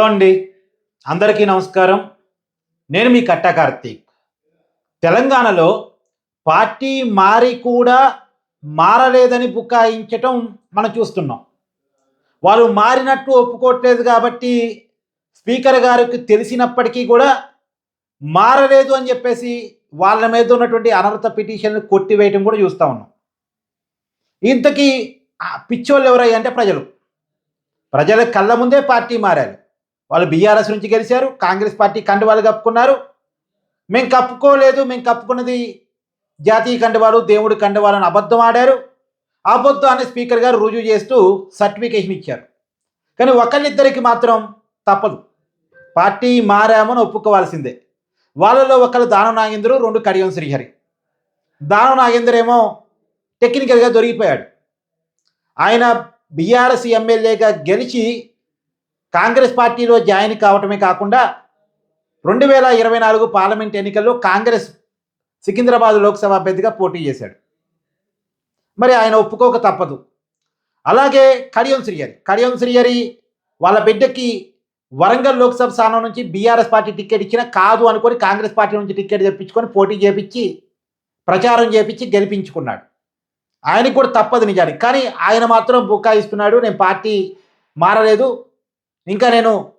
Hello అండి. అందరికీ నమస్కారం. నేను మీ కట్టా కార్తీక్. తెలంగాణలో పార్టీ మారి కూడా మారలేదని బుకాయించటం మనం చూస్తున్నాం. వాళ్ళు మారినట్టు ఒప్పుకోవట్లేదు కాబట్టి స్పీకర్ గారికి తెలిసినప్పటికీ కూడా మారలేదు అని చెప్పేసి వాళ్ళ మీద ఉన్నటువంటి అనర్థ పిటిషన్లు కొట్టివేయటం కూడా చూస్తూ ఉన్నాం. ఇంతకీ పిచ్చోళ్ళు ఎవరయ్యా అంటే ప్రజలు. ప్రజల కళ్ళ ముందే పార్టీ మారారు. వాళ్ళు బీఆర్ఎస్ నుంచి గెలిచారు కాంగ్రెస్ పార్టీ కండువాలు కప్పుకున్నారు. మేము కప్పుకోలేదు మేము కప్పుకున్నది జాతీయ కండువాలు దేవుడి కండువాలు అని అబద్ధం ఆడారు. అబద్ధం అని స్పీకర్ గారు రుజువు చేస్తూ సర్టిఫికేషన్ ఇచ్చారు. కానీ ఒకళ్ళిద్దరికి మాత్రం తప్పదు. పార్టీ మారామని ఒప్పుకోవాల్సిందే. వాళ్ళలో ఒకళ్ళు దానం నాగేంద్రు రెండు కడియం శ్రీహరి. దానం నాగేంద్ర ఏమో టెక్నికల్గా దొరికిపోయాడు. ఆయన బీఆర్ఎస్ ఎమ్మెల్యేగా గెలిచి కాంగ్రెస్ పార్టీలో జాయిన్ కావటమే కాకుండా రెండు వేల ఇరవై నాలుగు పార్లమెంట్ ఎన్నికల్లో కాంగ్రెస్ సికింద్రాబాద్ లోక్సభ అభ్యర్థిగా పోటీ చేశాడు. మరి ఆయన ఒప్పుకోక తప్పదు. అలాగే కడియం శ్రీహరి కడియం శ్రీహరి వాళ్ళ బిడ్డకి వరంగల్ లోక్సభ స్థానం నుంచి బీఆర్ఎస్ పార్టీ టికెట్ ఇచ్చినా కాదు అనుకొని కాంగ్రెస్ పార్టీ నుంచి టికెట్ తెప్పించుకొని పోటీ చేపించి ప్రచారం చేపించి గెలిపించుకున్నాడు. ఆయనకు కూడా తప్పదు నిజానికి. కానీ ఆయన మాత్రం బుక్కాయిస్తున్నాడు నేను పార్టీ మారలేదు ఇంకా నేను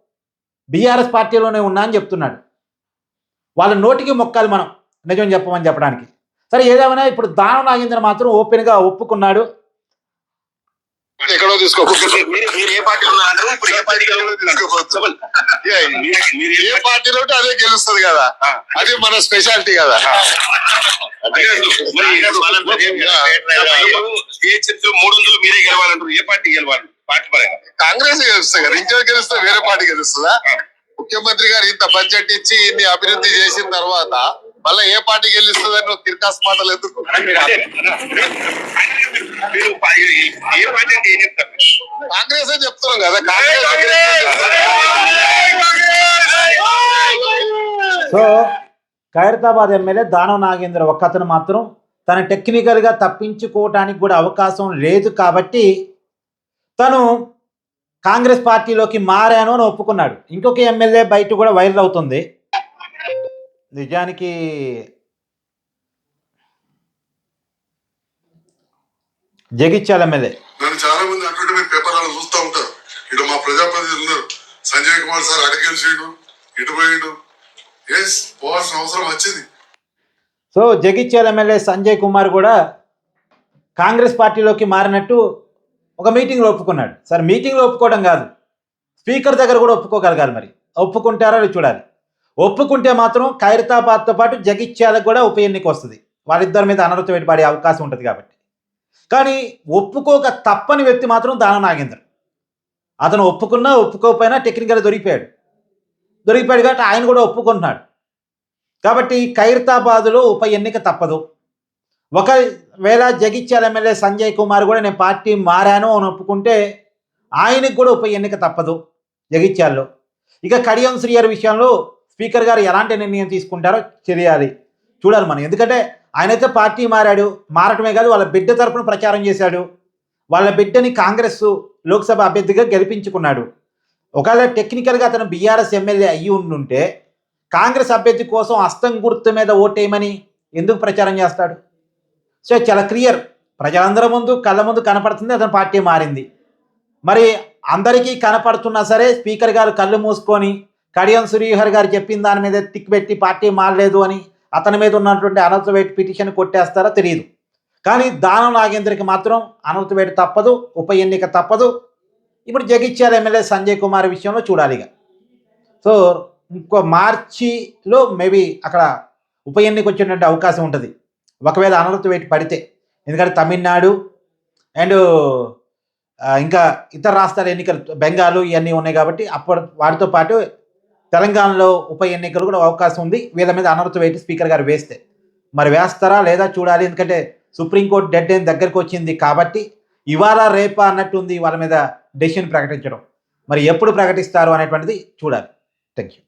బీఆర్ఎస్ పార్టీలోనే ఉన్నా అని చెప్తున్నాడు. వాళ్ళ నోటికి మొక్కాలి మనం నిజం చెప్పమని చెప్పడానికి. సరే ఏదేమైనా ఇప్పుడు దానం నాగేంద్ర మాత్రం ఓపెన్గా ఒప్పుకున్నాడు. ఎక్కడో తీసుకో. మీరు మీరు ఏ పార్టీ ఉన్నారు? ఇప్పుడు ఏ పార్టీ చెప్పండి. ఏ, మీరు ఏ పార్టీలో ఉంటే అదే గెలుస్తుంది కదా. అది మన స్పెషాలిటీ కదా. మూడు వందలు మీరే గెలవాలంటారు? ఏ పార్టీ గెలవాలి? పార్టీ పరంగా. కాంగ్రెస్ గెలుస్తుంది కదా. ఇంకెవరు గెలుస్తే వేరే పార్టీ గెలుస్తుందా? ముఖ్యమంత్రి గారు ఇంత బడ్జెట్ ఇచ్చి ఇన్ని అభివృద్ధి చేసిన తర్వాత మళ్ళీ ఏ పార్టీ గెలుస్తుందని నువ్వు తిరకాసు మాటలు ఎందుకు? కాంగ్రెస్ అని చెప్తున్నాం కదా. కాంగ్రెస్ సో ఖైరతాబాద్ ఎమ్మెల్యే దానం నాగేంద్ర ఒక్కతను మాత్రం తన టెక్నికల్గా తప్పించుకోవటానికి కూడా అవకాశం లేదు కాబట్టి తను కాంగ్రెస్ పార్టీలోకి మారాను అని ఒప్పుకున్నాడు. ఇంకొక ఎమ్మెల్యే బయట కూడా వైరల్ అవుతుంది. నిజానికి జగిత్యాల ఎమ్మెల్యే. నన్ను చాలా మంది అటువంటి మీరు పేపర్లలో చూస్తూ ఉంటారు. ఇటు మా ప్రజాప్రతినిధులు ఉన్నారు. సంజయ్ కుమార్ సార్ అటు గెలిచిండు ఇటు పోయిండు. ఎస్ పోవాల్సిన అవసరం వచ్చింది. సో జగిత్యాల ఎమ్మెల్యే సంజయ్ కుమార్ కూడా కాంగ్రెస్ పార్టీలోకి మారినట్టు ఒక మీటింగ్లో ఒప్పుకున్నాడు. సార్ మీటింగ్లో ఒప్పుకోవడం కాదు. స్పీకర్ దగ్గర కూడా ఒప్పుకోగలగాలి మరి. ఒప్పుకుంటారో చూడాలి. ఒప్పుకుంటే మాత్రం ఖైరతాబాద్తో పాటు జగిత్యాలకు కూడా ఉప ఎన్నిక వస్తుంది. వాళ్ళిద్దరి మీద అనర్హత వేటు పడే అవకాశం ఉంటుంది కాబట్టి. కానీ ఒప్పుకోక తప్పని వ్యక్తి మాత్రం దాన నాగేంద్ర. అతను ఒప్పుకున్నా ఒప్పుకోకపోయినా టెక్నికల్ దొరికిపోయాడు. దొరికిపోయాడు కాబట్టి ఆయన కూడా ఒప్పుకుంటున్నాడు. కాబట్టి ఖైరతాబాదులో ఉప ఎన్నిక తప్పదు. ఒకవేళ జగిత్యాల ఎమ్మెల్యే సంజయ్ కుమార్ కూడా నేను పార్టీ మారాను అని ఒప్పుకుంటే ఆయనకు కూడా ఉప ఎన్నిక తప్పదు జగిత్యాల్లో. ఇక కడియం శ్రీయర్ విషయంలో స్పీకర్ గారు ఎలాంటి నిర్ణయం తీసుకుంటారో తెలియాలి. చూడాలి మనం. ఎందుకంటే ఆయనైతే పార్టీ మారాడు. మారటమే కాదు వాళ్ళ బిడ్డ తరపున ప్రచారం చేశాడు. వాళ్ళ బిడ్డని కాంగ్రెస్ లోక్సభ అభ్యర్థిగా గెలిపించుకున్నాడు. ఒకవేళ టెక్నికల్గా అతను బీఆర్ఎస్ ఎమ్మెల్యే అయ్యి ఉండుంటే కాంగ్రెస్ అభ్యర్థి కోసం అస్తం గుర్తు మీద ఓటేయమని ఎందుకు ప్రచారం చేస్తాడు? సో చాలా క్లియర్. ప్రజలందరి ముందు కళ్ళ ముందు కనపడుతుంది అతని పార్టీ మారింది. మరి అందరికీ కనపడుతున్నా సరే స్పీకర్ గారు కళ్ళు మూసుకొని కడియం శ్రీహర్ గారు చెప్పిన దాని మీద టిక్ పెట్టి పార్టీ మారలేదు అని అతని మీద ఉన్నటువంటి అనంతవేట్ పిటిషన్ కొట్టేస్తారో తెలియదు కానీ దానం నాగేంద్రకి మాత్రం అనర్హత తప్పదు ఉప ఎన్నిక తప్పదు. ఇప్పుడు జగిత్యాల ఎమ్మెల్యే సంజయ్ కుమార్ విషయంలో చూడాలి ఇక. సో ఇంకో మార్చిలో మేబీ అక్కడ ఉప ఎన్నిక వచ్చేటువంటి అవకాశం ఉంటుంది. ఒకవేళ అనర్హత వేటు పడితే ఎందుకంటే తమిళనాడు అండ్ ఇంకా ఇతర రాష్ట్రాల ఎన్నికలు బెంగాల్ ఇవన్నీ ఉన్నాయి కాబట్టి అప్పుడు వాటితో పాటు తెలంగాణలో ఉప ఎన్నికలు కూడా అవకాశం ఉంది. వీళ్ళ మీద అనర్హత వేటు స్పీకర్ గారు వేస్తే. మరి వేస్తారా లేదా చూడాలి. ఎందుకంటే సుప్రీంకోర్టు డెడ్ లైన్ దగ్గరకు వచ్చింది కాబట్టి ఇవాళ రేపా అన్నట్టు ఉంది వాళ్ళ మీద డెసిషన్ ప్రకటించడం. మరి ఎప్పుడు ప్రకటిస్తారు అనేటువంటిది చూడాలి. Thank you